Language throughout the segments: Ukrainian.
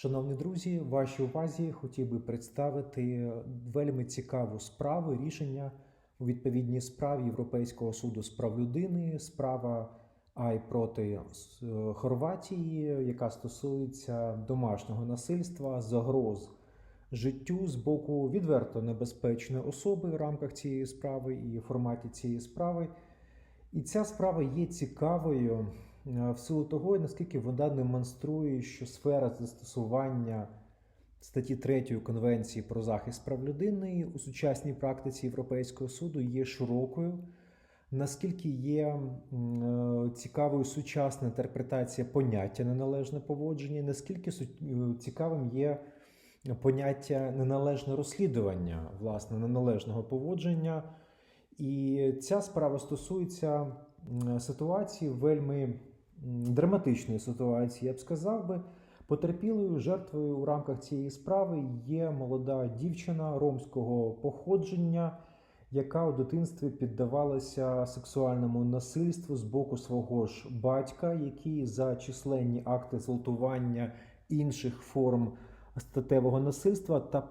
Шановні друзі, вашій увазі хотів би представити вельми цікаву справу рішення у відповідній справі Європейського суду з прав людини, справа АЙ проти е, Хорватії, яка стосується домашнього насильства, загроз життю з боку відверто небезпечної особи в рамках цієї справи і форматі цієї справи. І ця справа є цікавою в силу того, наскільки вона демонструє, що сфера застосування статті 3 Конвенції про захист прав людини у сучасній практиці Європейського суду є широкою, наскільки є е, цікавою сучасна інтерпретація поняття неналежне поводження, наскільки е, цікавим є поняття неналежне розслідування, власне, неналежного поводження. І ця справа стосується ситуації вельми драматичної ситуації, я б сказав би. Потерпілою жертвою у рамках цієї справи є молода дівчина ромського походження, яка у дитинстві піддавалася сексуальному насильству з боку свого ж батька, який за численні акти зґвалтування інших форм статевого насильства та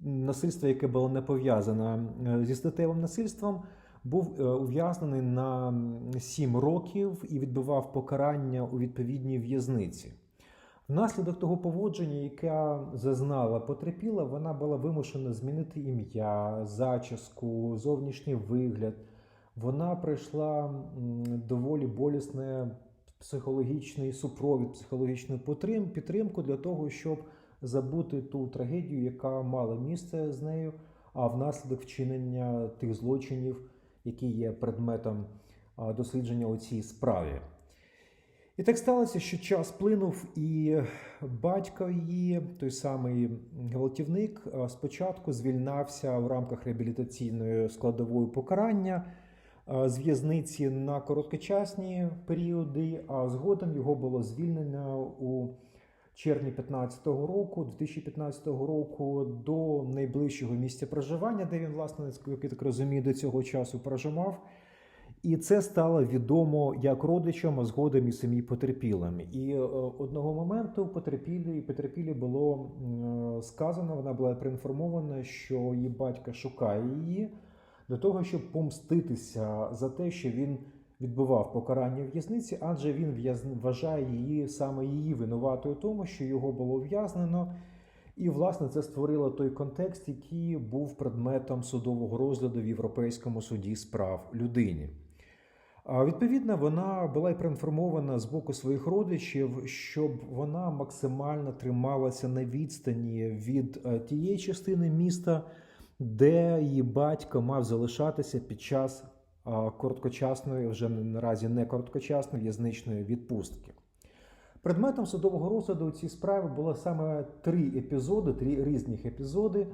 насильства, яке було не пов'язане е, зі статевим насильством, був е, ув'язнений на 7 років і відбував покарання у відповідній в'язниці. Внаслідок того поводження, яке зазнала потерпіла, вона була вимушена змінити ім'я, зачіску, зовнішній вигляд. Вона пройшла доволі болісне психологічний супровід, психологічну підтримку для того, щоб забути ту трагедію, яка мала місце з нею, а внаслідок вчинення тих злочинів, які є предметом дослідження у цій справі. І так сталося, що час плинув, і батько її, той самий гвалтівник, спочатку звільнався в рамках реабілітаційної складової покарання з в'язниці на короткочасні періоди, а згодом його було звільнено у червні 2015 року, 2015 року до найближчого місця проживання, де він, власне, як я так розумію, до цього часу проживав. І це стало відомо як родичам, а згодом і самі потерпілим. І е, одного моменту потерпілі потерпілі було сказано, вона була проінформована, що її батько шукає її для того, щоб помститися за те, що він відбував покарання в'язниці, адже він вважає її саме її винуватою тому, що його було ув'язнено. І, власне, це створило той контекст, який був предметом судового розгляду в Європейському суді з прав людини. Відповідно, вона була й проінформована з боку своїх родичів, щоб вона максимально трималася на відстані від е, тієї частини міста, де її батько мав залишатися під час короткочасної, вже наразі не короткочасної в'язничної відпустки. Предметом судового розгляду у цій справі було саме три епізоди, три різних епізоди,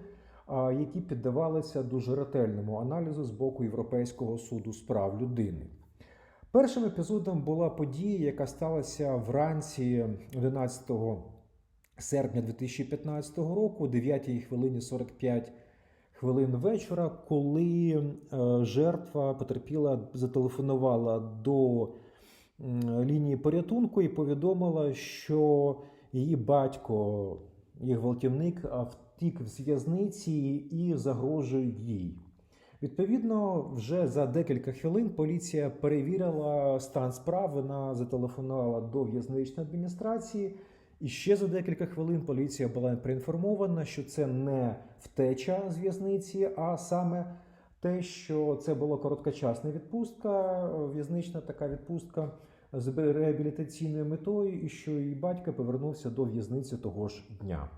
які піддавалися дуже ретельному аналізу з боку Європейського суду з прав людини. Першим епізодом була подія, яка сталася вранці 11 серпня 2015 року, о 9 хвилині 45 хвилин вечора, коли е, жертва потерпіла, зателефонувала до лінії порятунку і повідомила, що її батько, її гвалтівник, втік з в'язниці і загрожує їй. Відповідно, вже за декілька хвилин поліція перевірила стан справ. Вона зателефонувала до в'язничної адміністрації. І ще за декілька хвилин поліція була проінформована, що це не втеча з в'язниці, а саме те, що це була короткочасна відпустка, в'язнична така відпустка з реабілітаційною метою, і що її батько повернувся до в'язниці того ж дня.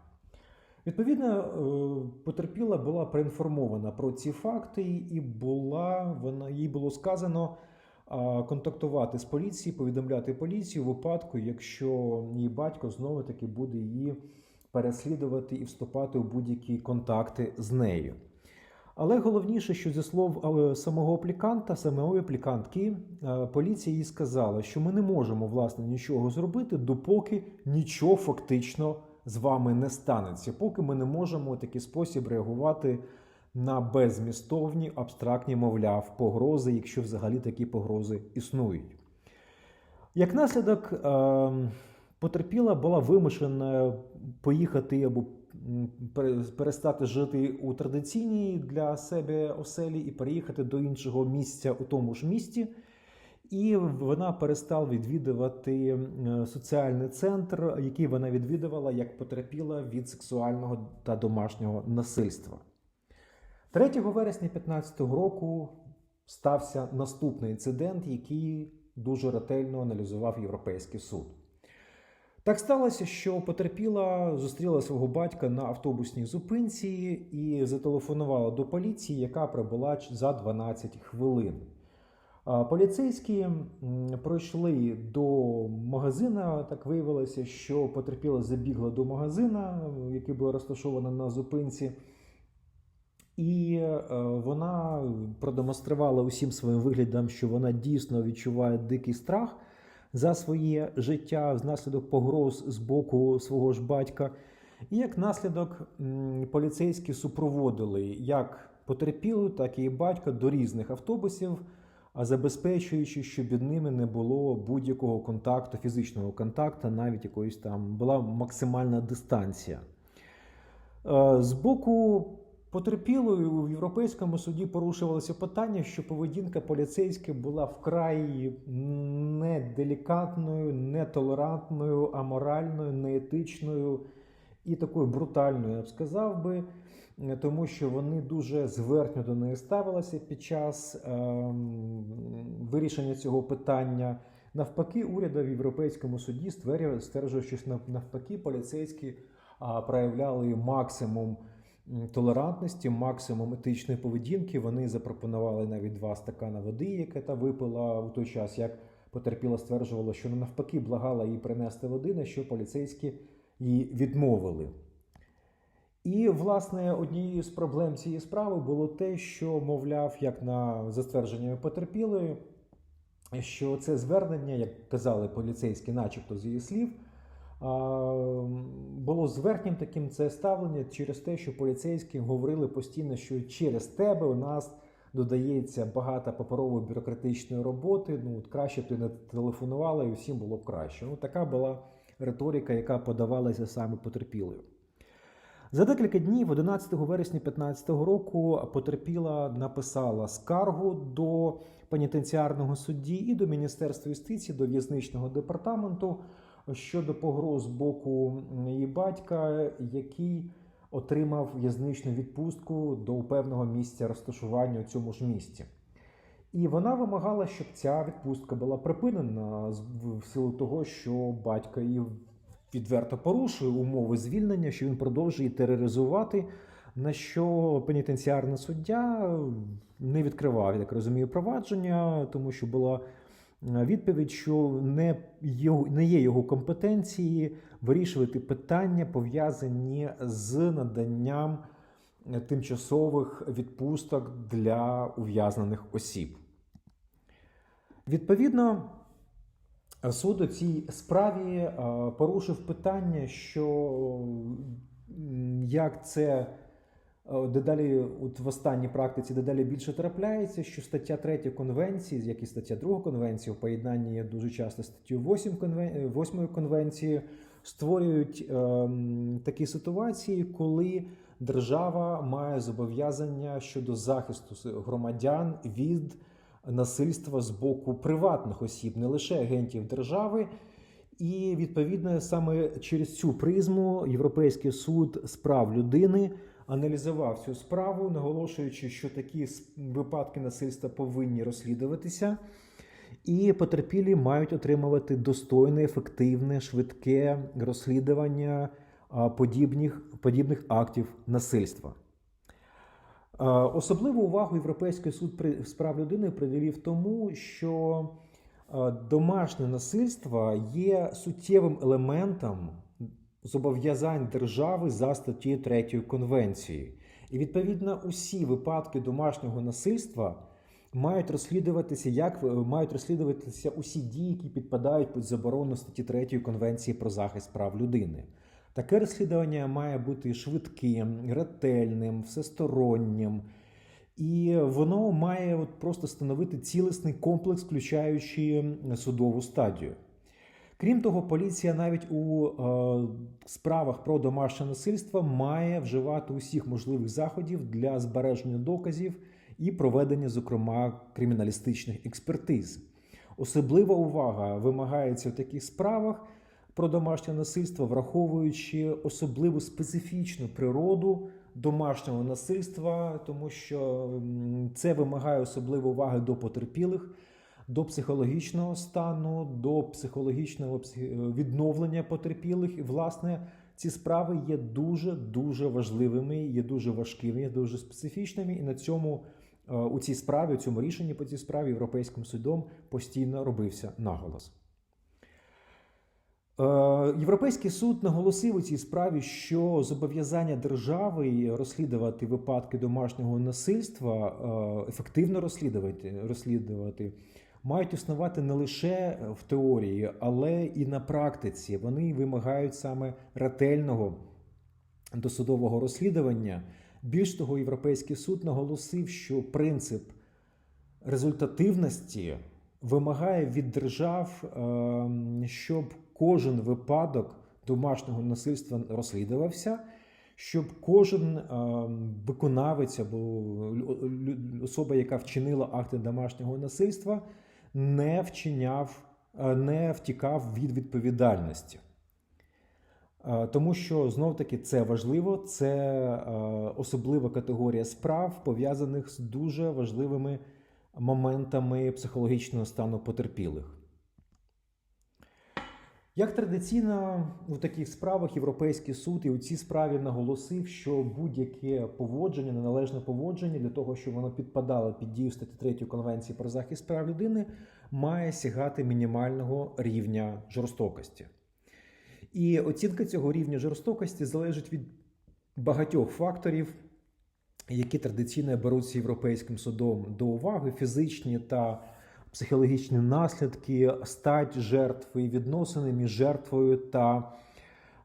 Відповідно, е, потерпіла була проінформована про ці факти, і була вона їй було сказано контактувати з поліцією, повідомляти поліцію в випадку, якщо її батько знову таки буде її переслідувати і вступати у будь-які контакти з нею. Але головніше, що зі слов е, самого апліканта, самої аплікантки, е, поліція їй сказала, що ми не можемо власне нічого зробити, допоки нічого фактично з вами не станеться, поки ми не можемо у такий спосіб реагувати на беззмістовні, абстрактні, мовляв, погрози, якщо взагалі такі погрози існують. Як наслідок, е, потерпіла була вимушена поїхати або перестати жити у традиційній для себе оселі і переїхати до іншого місця у тому ж місті. І вона перестала відвідувати е, соціальний центр, який вона відвідувала як потерпіла від сексуального та домашнього насильства. 3 вересня 2015 року стався наступний інцидент, який дуже ретельно аналізував Європейський суд. Так сталося, що потерпіла зустріла свого батька на автобусній зупинці і зателефонувала до поліції, яка прибула за 12 хвилин. Поліцейські пройшли до магазина. Так виявилося, що потерпіла забігла до магазина, який був розташований на зупинці. І е, вона продемонструвала усім своїм виглядом, що вона дійсно відчуває дикий страх за своє життя внаслідок погроз з боку свого ж батька. І як наслідок поліцейські супроводили як потерпілу, так і батька до різних автобусів, забезпечуючи, щоб від ними не було будь-якого контакту, фізичного контакту, навіть якоїсь там була максимальна дистанція. Е, З боку потерпілої у Європейському суді порушувалося питання, що поведінка поліцейських була вкрай неделікатною, нетолерантною, аморальною, неетичною і такою брутальною, я б сказав би, е, тому що вони дуже зверхньо до неї ставилися під час ем, вирішення цього питання. Навпаки, уряд в Європейському суді стверджує, що навпаки поліцейські проявляли максимум толерантності, максимум етичної поведінки. Вони запропонували навіть два стакана води, яка та випила у той час, як потерпіла стверджувала, що навпаки благала їй принести води, на що поліцейські їй відмовили. І, власне, однією з проблем цієї справи було те, що, мовляв, як на за ствердженнями потерпілої, що це звернення, як казали поліцейські, начебто з її слів, було зверхнім таким це ставлення через те, що поліцейські говорили постійно, що через тебе у нас додається багато паперової бюрократичної роботи. Ну от краще б ти не телефонувала, і всім було б краще. Ну така була риторика, яка подавалася саме потерпілою. За декілька днів, 11 вересня 2015 року, потерпіла написала скаргу до пенітенціарного судді і до Міністерства юстиції, до в'язничного департаменту щодо погроз боку її батька, який отримав в'язничну відпустку до певного місця розташування у цьому ж місці. І вона вимагала, щоб ця відпустка була припинена в силу того, що батько її відверто порушує умови звільнення, що він продовжує тероризувати. На що пенітенціарний суддя не відкривав, я так розумію, провадження, тому що була відповідь, що не, не є його компетенції вирішувати питання, пов'язані з наданням тимчасових відпусток для ув'язнених осіб. Відповідно, суд у цій справі е, порушив питання, що як це дедалі от в останній практиці дедалі більше трапляється, що стаття 3 конвенції, як і стаття 2 конвенції, у поєднанні дуже часто статтю 8 конвен... 8 конвенції, створюють ем, такі ситуації, коли держава має зобов'язання щодо захисту громадян від насильства з боку приватних осіб, не лише агентів держави. І відповідно саме через цю призму Європейський суд з прав людини аналізував цю справу, наголошуючи, що такі випадки насильства повинні розслідуватися, і потерпілі мають отримувати достойне, ефективне, швидке розслідування подібних, подібних актів насильства. Особливу увагу Європейський суд з прав людини приділив тому, що домашнє насильство є суттєвим елементом зобов'язань держави за статтею 3 Конвенції. І відповідно усі випадки домашнього насильства мають розслідуватися, як е, мають розслідуватися усі дії, які підпадають під заборону статті 3 Конвенції про захист прав людини. Таке розслідування має бути швидким, ретельним, всестороннім, і воно має от просто становити цілісний комплекс, включаючи судову стадію. Крім того, поліція навіть у е, справах про домашнє насильство має вживати усіх можливих заходів для збереження доказів і проведення, зокрема, криміналістичних експертиз. Особлива увага вимагається в таких справах про домашнє насильство, враховуючи особливу специфічну природу домашнього насильства, тому що це вимагає особливої уваги до потерпілих, до психологічного стану, до психологічного відновлення потерпілих. І, власне, ці справи є дуже дуже важливими, є дуже важкими, є дуже специфічними. І на цьому е, у цій справі, у цьому рішенні по цій справі Європейським судом постійно робився наголос. Е, Європейський суд наголосив у цій справі, що зобов'язання держави розслідувати випадки домашнього насильства, е, ефективно розслідувати, розслідувати, мають існувати не лише в теорії, але і на практиці. Вони вимагають саме ретельного досудового розслідування. Більш того, Європейський суд наголосив, що принцип результативності вимагає від держав, ем, щоб кожен випадок домашнього насильства розслідувався, щоб кожен ем, виконавець або особа, яка вчинила акти домашнього насильства, не вчиняв, е, не втікав від відповідальності. Е, Тому що знов таки це важливо, це е, особлива категорія справ, пов'язаних з дуже важливими моментами психологічного стану потерпілих. Як традиційно у таких справах Європейський суд і у цій справі наголосив, що будь-яке поводження, неналежне поводження для того, щоб воно підпадало під дію статті 3 Конвенції про захист прав людини, має сягати мінімального рівня жорстокості. І оцінка цього рівня жорстокості залежить від багатьох факторів, які традиційно беруться європейським судом до уваги: фізичні та психологічні наслідки, стать жертви і відносини між жертвою та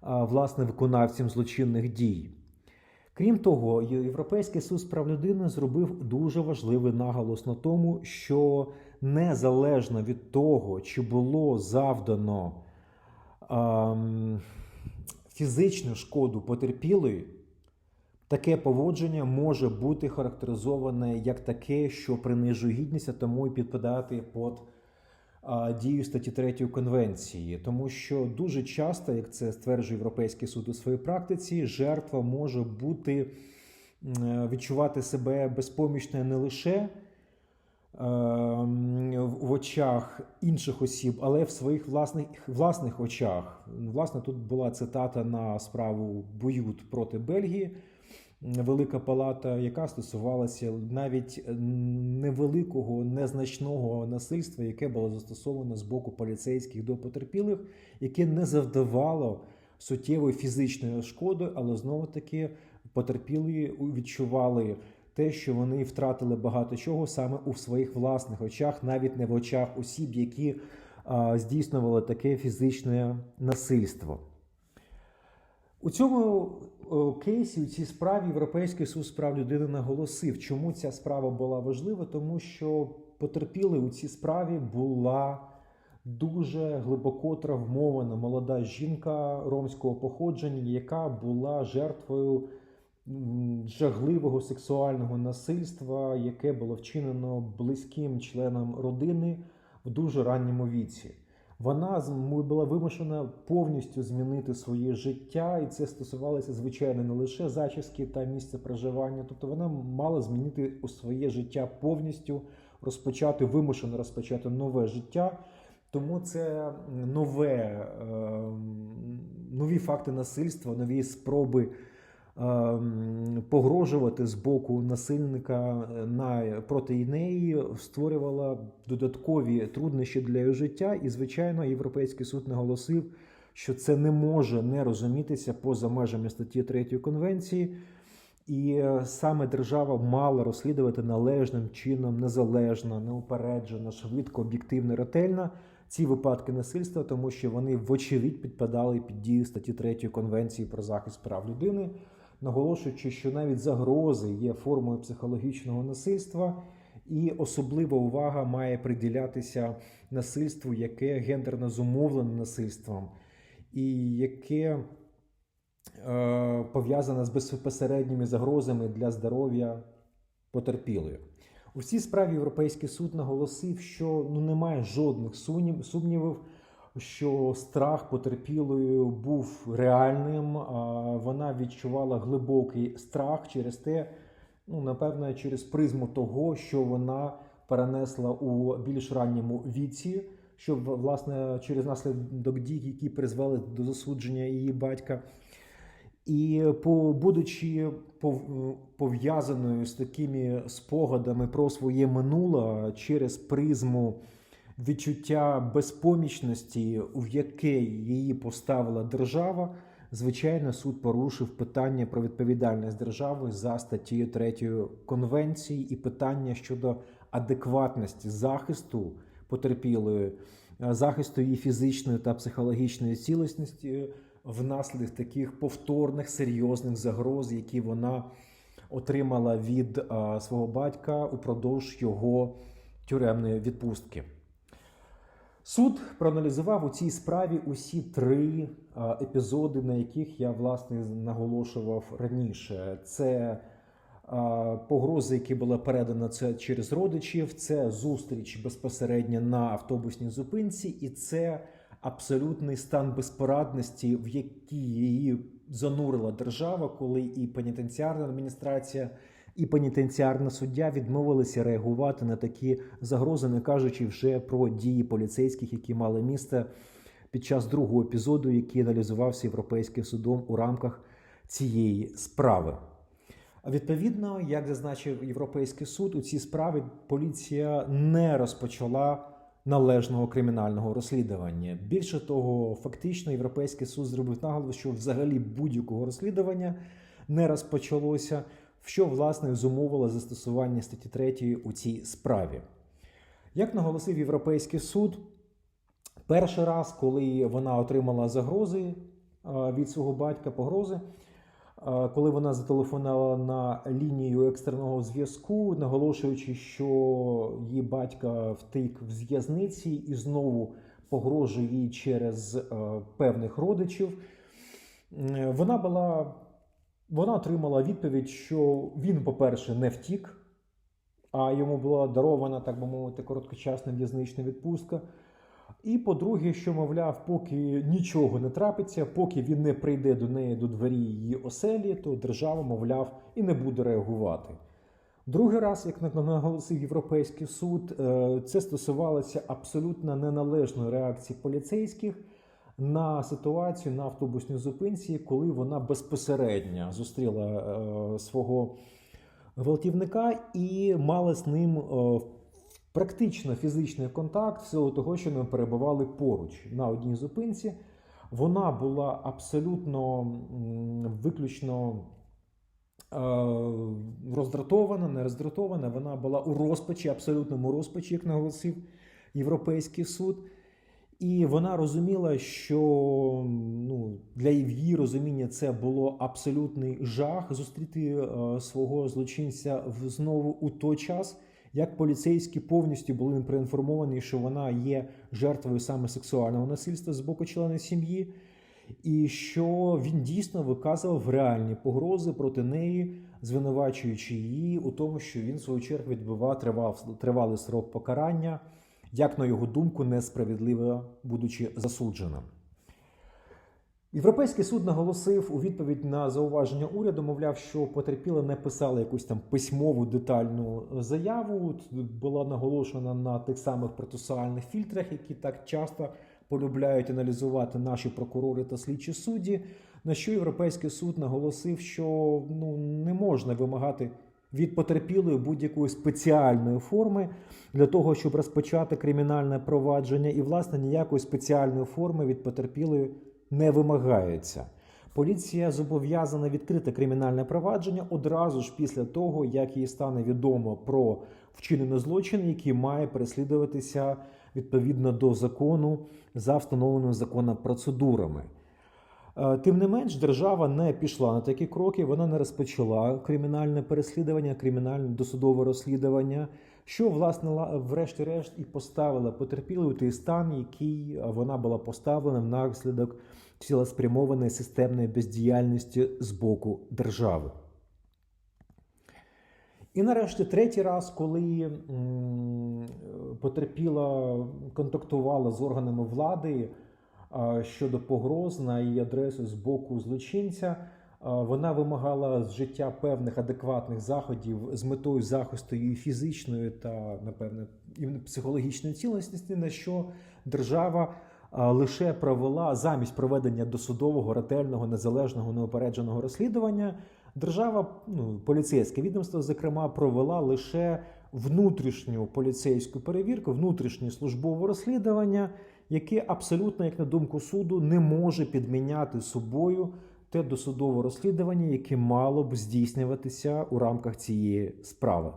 власне виконавцем злочинних дій. Крім того, Європейський суд прав людини зробив дуже важливий наголос на тому, що незалежно від того, чи було завдано ем, фізичну шкоду потерпілої, таке поводження може бути характеризоване як таке, що принижує гідність, а тому і підпадати під дію статті 3 конвенції, тому що дуже часто, як це стверджує Європейський суд у своїй практиці, жертва може бути відчувати себе безпомічною не лише в очах інших осіб, але в своїх власних власних очах. Власне, тут була цитата на справу Боют проти Бельгії. Велика палата, яка стосувалася навіть невеликого, незначного насильства, яке було застосовано з боку поліцейських до потерпілих, яке не завдавало суттєвої фізичної шкоди, але знову таки потерпілі відчували те, що вони втратили багато чого саме у своїх власних очах, навіть не в очах осіб, які а, здійснювали таке фізичне насильство. У цьому кейсі, у цій справі Європейський суд з прав людини наголосив, чому ця справа була важлива, тому що потерпіли у цій справі була дуже глибоко травмована молода жінка ромського походження, яка була жертвою м, жахливого сексуального насильства, яке було вчинено близьким членам родини в дуже ранньому віці. Вона була вимушена повністю змінити своє життя, і це стосувалося, звичайно, не лише зачіски та місця проживання. Тобто вона мала змінити у своє життя повністю, розпочати, вимушено розпочати нове життя. Тому це нове, ем, нові факти насильства, нові спроби погрожувати з боку насильника е, на проти неї створювала додаткові труднощі для її життя. І, звичайно, Європейський суд наголосив, що це не може не розумітися поза межами статті 3 конвенції. І е, саме держава мала розслідувати належним чином, незалежно, неупереджено, швидко, об'єктивно, ретельно ці випадки насильства, тому що вони вочевидь підпадали під дію статті 3 Конвенції про захист прав людини, наголошуючи, що навіть загрози є формою психологічного насильства, І особлива увага має приділятися насильству, яке гендерно зумовлене насильством, і яке е, пов'язане з безпосередніми загрозами для здоров'я потерпілої. У цій справі Європейський суд наголосив, що ну немає жодних сумнів- сумнівів, що страх потерпілої був реальним. Вона відчувала глибокий страх через те, ну напевно, через призму того, що вона перенесла у більш ранньому віці, що власне через наслідок дій, які призвели до засудження її батька. І по, будучи пов'язаною з такими спогадами про своє минуле через призму відчуття безпомічності, в яке її поставила держава, звичайно, суд порушив питання про відповідальність держави за статтею 3 конвенції і питання щодо адекватності захисту потерпілої, е, захисту її фізичної та психологічної цілісності внаслідок таких повторних серйозних загроз, які вона отримала від е, свого батька упродовж його тюремної відпустки. Суд проаналізував у цій справі усі три епізоди, на яких я власне наголошував раніше. Це погрози, які була передана це через родичів, це зустріч безпосередньо на автобусній зупинці, і це абсолютний стан безпорадності, в який її занурила держава, коли і пенітенціарна адміністрація, і пенітенціарна суддя відмовилися реагувати на такі загрози, не кажучи вже про дії поліцейських, які мали місце під час другого епізоду, який аналізувався європейським судом у рамках цієї справи. Відповідно, як зазначив Європейський суд, у цій справі поліція не розпочала належного кримінального розслідування. Більше того, фактично, Європейський суд зробив наголос, що взагалі будь-якого розслідування не розпочалося, що власне зумовило застосування статті 3 у цій справі. Як наголосив Європейський суд, перший раз, коли вона отримала загрози е, від свого батька, погрози, е, коли вона зателефонувала на лінію екстреного зв'язку, наголошуючи, що її батька втік в в'язниці і знову погрожує їй через е, певних родичів, вона була. Вона отримала відповідь, що він, по-перше, не втік, а йому була дарована, так би мовити, короткочасна в'язнична відпустка. І по-друге, що, мовляв, поки нічого не трапиться, поки він не прийде до неї до двері її оселі, то держава, мовляв, і не буде реагувати. Другий раз, як наголосив Європейський суд, е, це стосувалося абсолютно неналежної реакції поліцейських на ситуацію на автобусній зупинці, коли вона безпосередньо зустріла е, свого гвалтівника і мала з ним е, практично фізичний контакт, в силу того, що ми перебували поруч на одній зупинці. Вона була абсолютно виключно е, роздратована, не роздратована. Вона була у розпачі, абсолютному розпачі, як наголосив Європейський суд. І вона розуміла, що ну, для її розуміння це було абсолютний жах зустріти е, свого злочинця знову у той час, як поліцейські повністю були проінформовані, що вона є жертвою саме сексуального насильства з боку члена сім'ї, і що він дійсно виказував реальні погрози проти неї, звинувачуючи її у тому, що він в свою чергу відбував тривав, тривалий срок покарання, як на його думку, несправедливо будучи засудженим. Європейський суд наголосив у відповідь на зауваження уряду, мовляв, що потерпіла не писала якусь там письмову детальну заяву. Була наголошена на тих самих процесуальних фільтрах, які так часто полюбляють аналізувати наші прокурори та слідчі судді. На що Європейський суд наголосив, що ну не можна вимагати від потерпілої будь-якої спеціальної форми для того, щоб розпочати кримінальне провадження, і власне ніякої спеціальної форми від потерпілої не вимагається. Поліція зобов'язана відкрити кримінальне провадження одразу ж після того, як їй стане відомо про вчинений злочин, який має переслідуватися відповідно до закону за встановленими законом процедурами. Е, Тим не менш, держава не пішла на такі кроки, вона не розпочала кримінальне переслідування, кримінальне досудове розслідування що власне врешті-решт і поставила потерпілу у той стан, який вона була поставлена внаслідок цілеспрямованої системної бездіяльності з боку держави. І нарешті третій раз, коли потерпіла контактувала з органами влади щодо погроз на її адресу з боку злочинця, вона вимагала життя певних адекватних заходів з метою захисту її фізичної та, напевне, і психологічної цілісності, на що держава лише провела замість проведення досудового, ретельного, незалежного, неупередженого розслідування. Держава, ну, поліцейське відомство, зокрема, провела лише внутрішню поліцейську перевірку, внутрішнє службове розслідування, яке абсолютно, як на думку суду, не може підміняти собою те досудове розслідування, яке мало б здійснюватися у рамках цієї справи.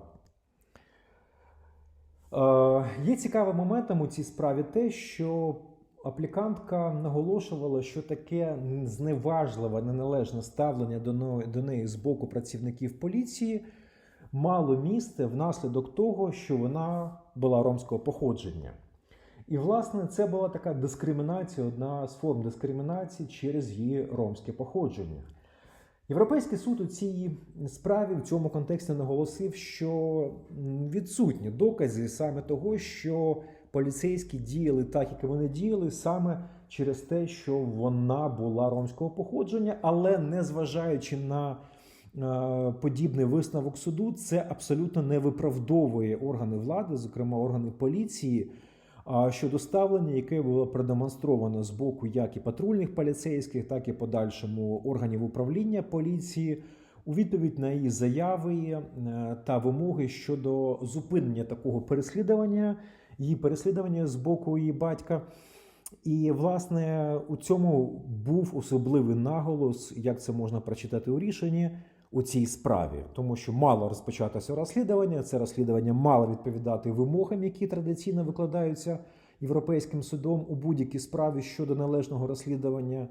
Е, Є цікавим моментом у цій справі те, що аплікантка наголошувала, що таке зневажливе, неналежне ставлення до неї з боку працівників поліції мало місце внаслідок того, що вона була ромського походження. І, власне, це була така дискримінація, одна з форм дискримінації через її ромське походження. Європейський суд у цій справі в цьому контексті наголосив, що відсутні докази саме того, що поліцейські діяли так, як вони діяли, саме через те, що вона була ромського походження, але незважаючи на е, подібний висновок суду, це абсолютно не виправдовує органи влади, зокрема органи поліції. А щодо ставлення, яке було продемонстровано з боку як і патрульних поліцейських, так і подальшому органів управління поліції, у відповідь на її заяви е, та вимоги щодо зупинення такого переслідування, її переслідування з боку її батька. І, власне, у цьому був особливий наголос, як це можна прочитати у рішенні у цій справі, тому що мало розпочатися розслідування. Це розслідування мало відповідати вимогам, які традиційно викладаються європейським судом у будь-якій справі щодо належного розслідування.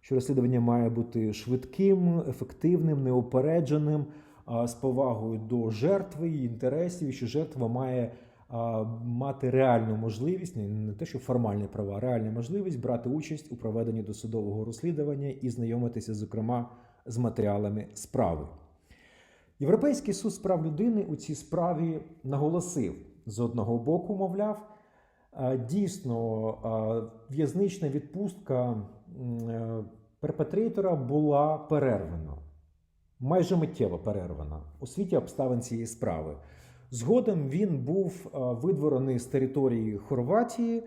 Що розслідування має бути швидким, ефективним, неупередженим, з повагою до жертви її інтересів, і що жертва має мати реальну можливість, не те, що формальні права, а реальну можливість брати участь у проведенні досудового розслідування і знайомитися, зокрема, з матеріалами справи. Європейський суд з прав людини у цій справі наголосив з одного боку, мовляв, е, дійсно е, в'язнична відпустка е, перпетрейтора була перервана, майже миттєво перервана у світі обставин цієї справи. Згодом він був видворений з території Хорватії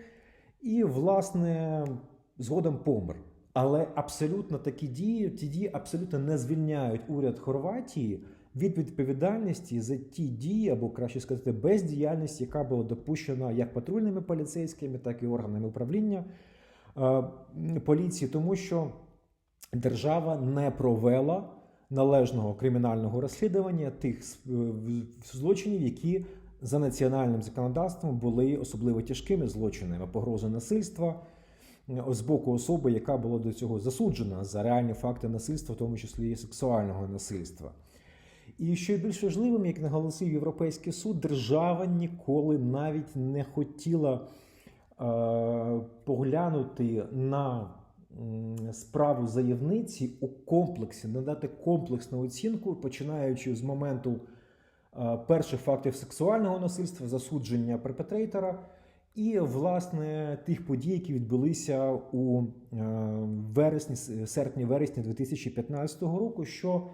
і, власне, згодом помер. Але абсолютно такі дії, ті дії абсолютно не звільняють уряд Хорватії від відповідальності за ті дії, або краще сказати, бездіяльність, яка була допущена як патрульними поліцейськими, так і органами управління е, поліції, тому що держава не провела належного кримінального розслідування тих е, злочинів, які за національним законодавством були особливо тяжкими злочинами, погрози насильства з боку особи, яка була до цього засуджена за реальні факти насильства, в тому числі і сексуального насильства. І що більш важливим, як наголосив Європейський суд, держава ніколи навіть не хотіла е, поглянути на справу заявниці у комплексі, надати комплексну оцінку, починаючи з моменту е, перших фактів сексуального насильства, засудження перпетрейтора, і власне тих подій, які відбулися у е, вересні, серпні-вересні 2015 року, що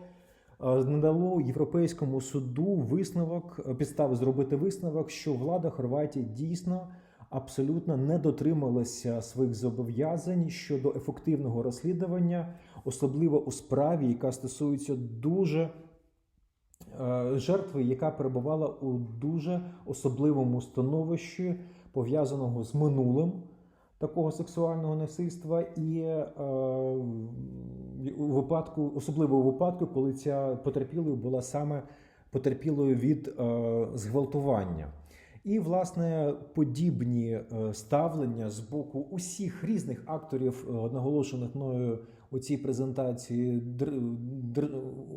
е, надало Європейському суду висновок, е, підстави зробити висновок, що влада Хорватії дійсно абсолютно не дотрималася своїх зобов'язань щодо ефективного розслідування, особливо у справі, яка стосується дуже жертви, яка перебувала у дуже особливому становищі, пов'язаного з минулим такого сексуального насильства, і е, у випадку, особливо у випадку, коли ця потерпілою була саме потерпілою від е, зґвалтування. І, власне, подібні е, ставлення з боку усіх різних акторів, е, наголошених мною у цій презентації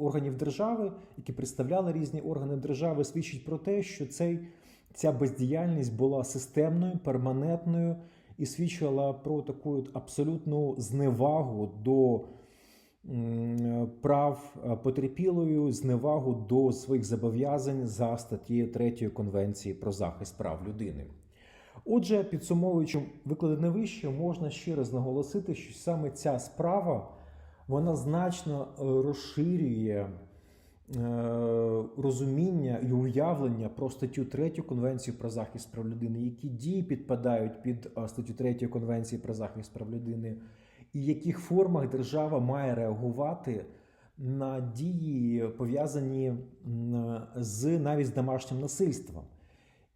органів держави, які представляли різні органи держави, свідчить про те, що цей ця бездіяльність була системною, перманентною і свідчила про таку абсолютну зневагу до прав е, потерпілої, зневагу до своїх зобов'язань за статтєю 3 Конвенції про захист прав людини. Отже, підсумовуючи викладене вище, можна ще раз наголосити, що саме ця справа вона значно е, розширює розуміння і уявлення про статтю 3 Конвенції про захист прав людини, які дії підпадають під е, статтю 3 Конвенції про захист прав людини, і в яких формах держава має реагувати на дії, пов'язані з навіть з домашнім насильством.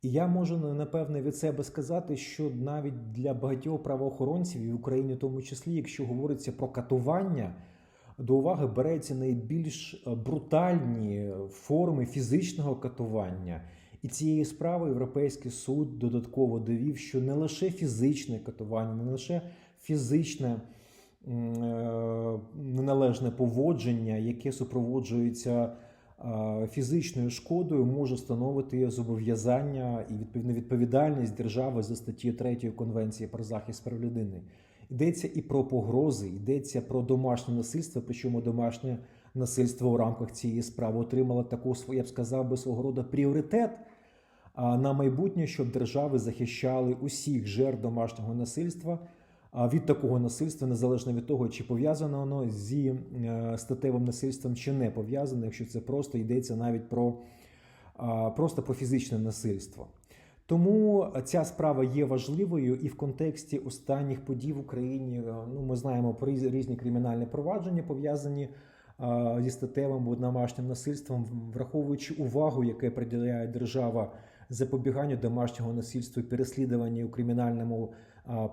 І я можу напевне від себе сказати, що навіть для багатьох правоохоронців і в Україні, в тому числі, якщо говориться про катування, до уваги береться найбільш е, брутальні форми фізичного катування. І цією справою Європейський суд додатково довів, що не лише фізичне катування, не лише фізичне е, неналежне поводження, яке супроводжується е, фізичною шкодою, може становити зобов'язання і відповідно відповідальність держави за статтю 3 Конвенції про захист прав людини. Йдеться і про погрози, йдеться про домашнє насильство, причому домашнє насильство у рамках цієї справи отримало таку, я б сказав би, свого роду пріоритет на майбутнє, щоб держави захищали усіх жертв домашнього насильства від такого насильства, незалежно від того, чи пов'язано воно зі е, статевим насильством, чи не пов'язане, якщо це просто йдеться навіть про просто про фізичне насильство. Тому ця справа є важливою і в контексті останніх подій в Україні. е, Ну, ми знаємо про різні кримінальні провадження пов'язані зі статевим або домашнім насильством, враховуючи увагу, яке приділяє держава запобіганню домашнього насильства і переслідуванню у кримінальному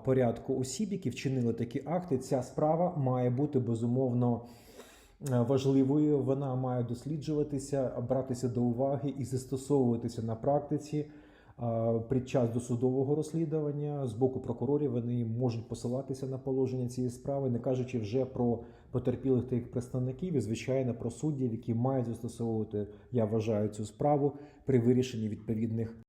порядку осіб, які вчинили такі акти. Ця справа має бути безумовно е, важливою. Вона має досліджуватися, братися до уваги і застосовуватися на практиці. Під час досудового розслідування з боку прокурорів вони можуть посилатися на положення цієї справи, не кажучи вже про потерпілих та їх представників і звичайно про суддів, які мають застосовувати, я вважаю, цю справу при вирішенні відповідних